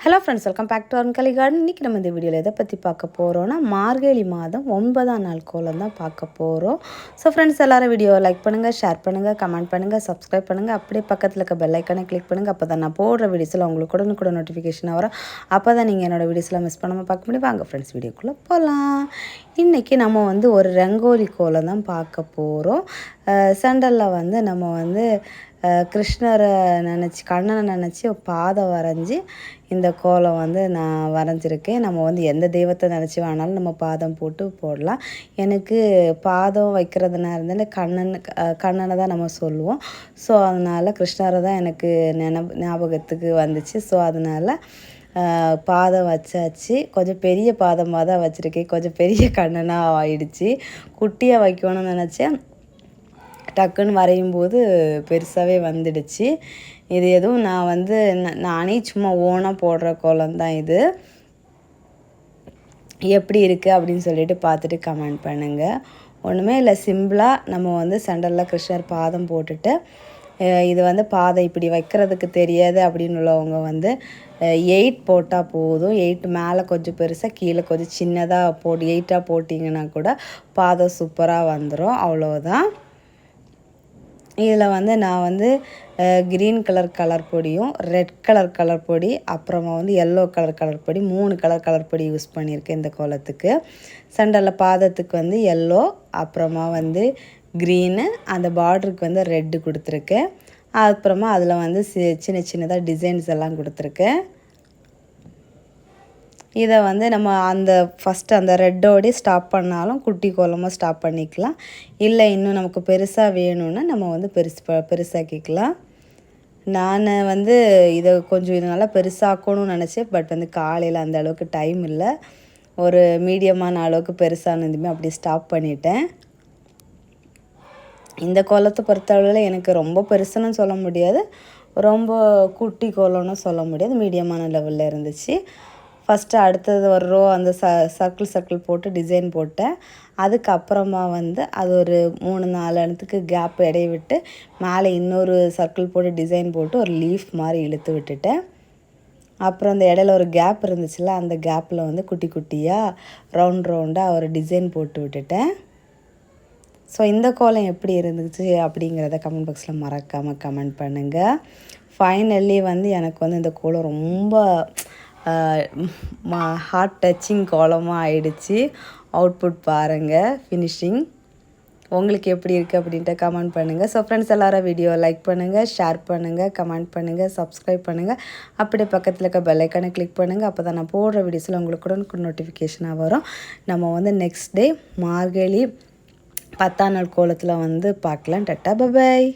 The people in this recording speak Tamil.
Hello friends welcome back to Arunkalai garden இன்றைக்கி நம்ம இந்த வீடியோவில் எதை பற்றி பார்க்க போகிறோன்னா மார்கழி மாதம் ஒன்பதாம் நாள் கோலம் தான் பார்க்க போகிறோம் ஸோ ஃப்ரெண்ட்ஸ் எல்லோரும் வீடியோ லைக் பண்ணுங்கள் ஷேர் பண்ணுங்கள் கமெண்ட் பண்ணுங்கள் சப்ஸ்கிரைப் பண்ணுங்கள் அப்படியே பக்கத்தில் இருக்க பெல் ஐக்கனை கிளிக் பண்ணுங்கள் அப்போ தான் நான் போடுற வீடியோஸில் உங்களுக்கு கூட கூட நோட்டிஃபிகேஷன் வரும். அப்போ தான் நீங்கள் என்னோடய வீடியோஸ்லாம் மிஸ் பண்ணாமல் பார்க்க முடியும். வாங்க ஃப்ரெண்ட்ஸ் வீடியோக்குள்ளே போகலாம் இன்றைக்கி நம்ம வந்து ஒரு ரங்கோலி கோலம் தான் பார்க்க போகிறோம் சென்டரில் வந்து நம்ம வந்து கிருஷ்ணரை நினச்சி கண்ணனை நினச்சி பாதம் வரைஞ்சி இந்த கோலம் வந்து நான் வரைஞ்சிருக்கேன். நம்ம வந்து எந்த தெய்வத்தை நினச்சி வேணாலும் நம்ம பாதம் போட்டு போடலாம். எனக்கு பாதம் வைக்கிறதுனா இருந்தாலும் கண்ணன் கண்ணனை தான் நம்ம சொல்லுவோம். ஸோ அதனால் கிருஷ்ணரை தான் எனக்கு நினப் ஞாபகத்துக்கு வந்துச்சு. ஸோ அதனால் பாதம் வச்சாச்சு. கொஞ்சம் பெரிய பாதமாக தான் வச்சுருக்கேன். கொஞ்சம் பெரிய கண்ணனாக ஆயிடுச்சு. குட்டியாக வைக்கணும்னு நினச்சேன். டக்குன்னு வரையும் போது பெருசாகவே வந்துடுச்சு. இது எதுவும் நான் வந்து நானே சும்மா ஓனாக போடுற கோலம் தான் இது. எப்படி இருக்குது அப்படின்னு சொல்லிட்டு பார்த்துட்டு கமெண்ட் பண்ணுங்கள் ஒன்றுமே இல்லை சிம்பிளாக நம்ம வந்து சென்டரில் கிருஷ்ணர் பாதம் போட்டுட்டு இது வந்து பாதம் இப்படி வைக்கிறதுக்கு தெரியாது அப்படின்னு உள்ளவங்க வந்து எயிட் போட்டால் போதும். எயிட் மேலே கொஞ்சம் பெருசாக கீழே கொஞ்சம் சின்னதாக போட்டு எயிட்டாக போட்டிங்கன்னா கூட பாதம் சூப்பராக வந்துடும் அவ்வளோதான் இதில் வந்து நான் வந்து க்ரீன் கலர் கலர் பொடியும் ரெட் கலர் கலர் பொடி அப்புறமா வந்து எல்லோ கலர் கலர் பொடி மூணு கலர் கலர் பொடி யூஸ் பண்ணியிருக்கேன் இந்த கோலத்துக்கு. சண்டலில் பாதத்துக்கு வந்து எல்லோ அப்புறமா வந்து க்ரீனு அந்த பார்டருக்கு வந்து ரெட்டு கொடுத்துருக்கேன். அப்புறமா அதில் வந்து சி- சின்ன சின்னதாக டிசைன்ஸ் எல்லாம் கொடுத்துருக்கேன். இதை வந்து நம்ம அந்த ஃபஸ்ட்டு அந்த ரெட்டோடய ஸ்டாப் பண்ணாலும் குட்டி கோலமாக ஸ்டாப் பண்ணிக்கலாம். இல்லை இன்னும் நமக்கு பெருசாக வேணும்னா நம்ம வந்து பெருசு ப பெருசாக்கிக்கலாம். நான் வந்து இதை கொஞ்சம் இது நல்லா பெருசாக்கணும்னு நினச்சேன். பட் வந்து காலையில் அந்த அளவுக்கு டைம் இல்லை. ஒரு மீடியமான அளவுக்கு பெருசானதுமே அப்படி ஸ்டாப் பண்ணிட்டேன். இந்த கோலத்தை பொறுத்தளவில் எனக்கு ரொம்ப பெருசுன்னு சொல்ல முடியாது. ரொம்ப குட்டி கோலம்னு சொல்ல முடியாது. மீடியமான லெவலில் இருந்துச்சு. ஃபஸ்ட்டு அடுத்தது ஒரு ரோ அந்த ச சர்க்கிள் சர்க்கிள் போட்டு டிசைன் போட்டேன். அதுக்கப்புறமா வந்து அது ஒரு மூணு நாலு இடத்துக்கு கேப் இடைய விட்டு மேலே இன்னொரு சர்க்கிள் போட்டு டிசைன் போட்டு ஒரு லீஃப் மாதிரி இழுத்து விட்டுட்டேன். அப்புறம் அந்த இடையில ஒரு கேப் இருந்துச்சுல்ல அந்த கேப்பில் வந்து குட்டி குட்டியாக ரவுண்ட் ரவுண்டாக ஒரு டிசைன் போட்டு விட்டுட்டேன். ஸோ இந்த கோலம் எப்படி இருந்துச்சு அப்படிங்கிறத கமெண்ட் பாக்ஸில் மறக்காமல் கமெண்ட் பண்ணுங்கள் ஃபைனலி வந்து எனக்கு வந்து இந்த கோலம் ரொம்ப ஹார்ட் டச்சிங் கோலமாக ஆயிடுச்சு. அவுட்புட் பாருங்கள் ஃபினிஷிங் உங்களுக்கு எப்படி இருக்குது அப்படின்ட்டு கமெண்ட் பண்ணுங்கள் ஸோ ஃப்ரெண்ட்ஸ் எல்லோரும் வீடியோ லைக் பண்ணுங்கள் ஷேர் பண்ணுங்கள் கமெண்ட் பண்ணுங்கள் சப்ஸ்கிரைப் பண்ணுங்கள் அப்படியே பக்கத்தில் இருக்க பெல்லைக்கானை கிளிக் பண்ணுங்கள் அப்போ தான் நான் போடுற வீடியோஸில் உங்களுக்கு கூட நோட்டிஃபிகேஷனாக வரும். நம்ம வந்து நெக்ஸ்ட் டே மார்கழி பத்தாம் நாள் கோலத்தில் வந்து பார்க்கலாம். Ta-ta bye bye